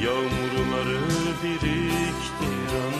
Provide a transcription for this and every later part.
Yağmurları biriktir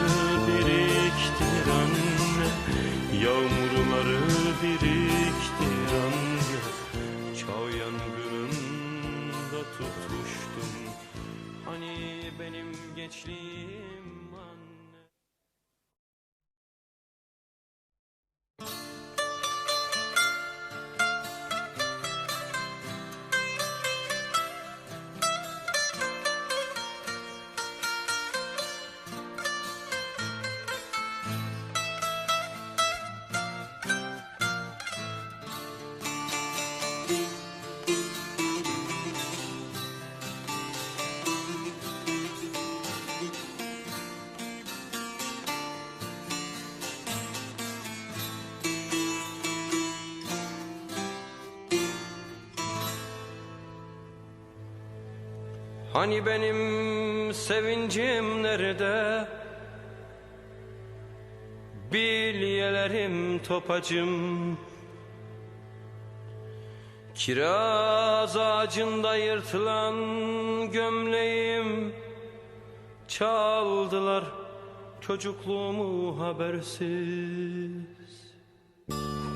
Yağmurları biriktir anne Çağ yangınında tutuştum Hani benim gençliğim Hani benim sevincim nerede? Bilyelerim topacım. Kiraz ağacında yırtılan gömleğim. Çaldılar çocukluğumu habersiz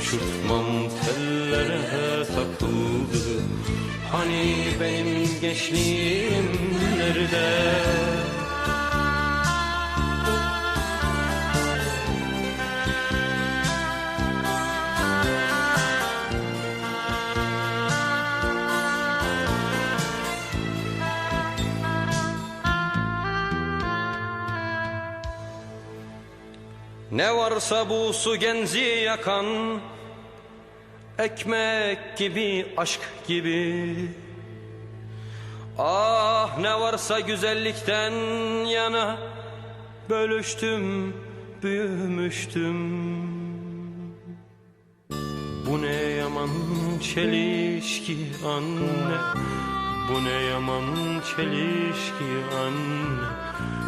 Uçurtmam tellere takıldı Hani benim gençliğim nerede? Ne varsa bu su genzi yakan Ekmek gibi aşk gibi. Ah ne varsa güzellikten yana Bölüştüm büyümüştüm. Bu ne yaman çelişki anne Bu ne yaman çelişki anne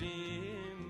gençliğim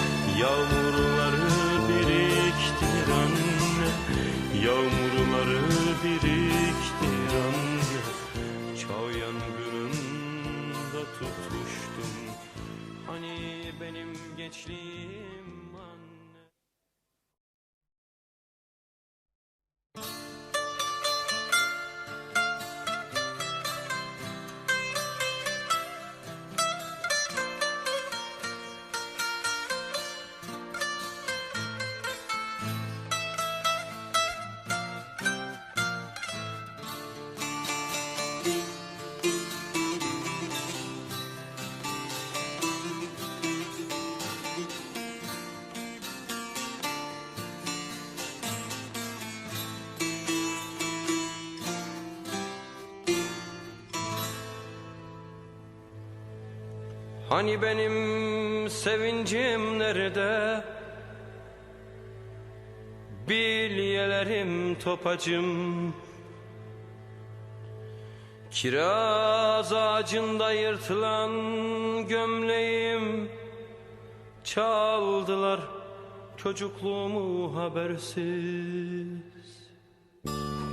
Hani benim sevincim nerede? Bilyelerim topacım. Kiraz ağacında yırtılan gömleğim. Çaldılar çocukluğumu habersiz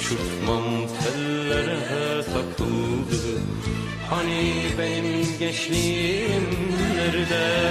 Uçurtmam tellere takıldı Hani benim gençliğim nerede?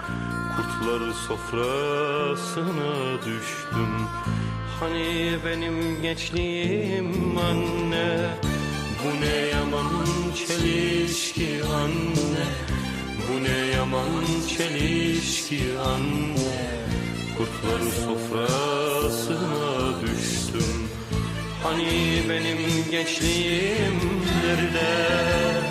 Kurtlar sofrasına düştüm. Hani benim gençliğim anne? Bu ne yaman çelişki anne? Bu ne yaman çelişki anne? Kurtlar sofrasına düştüm. Hani benim gençliğim nerede?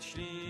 She.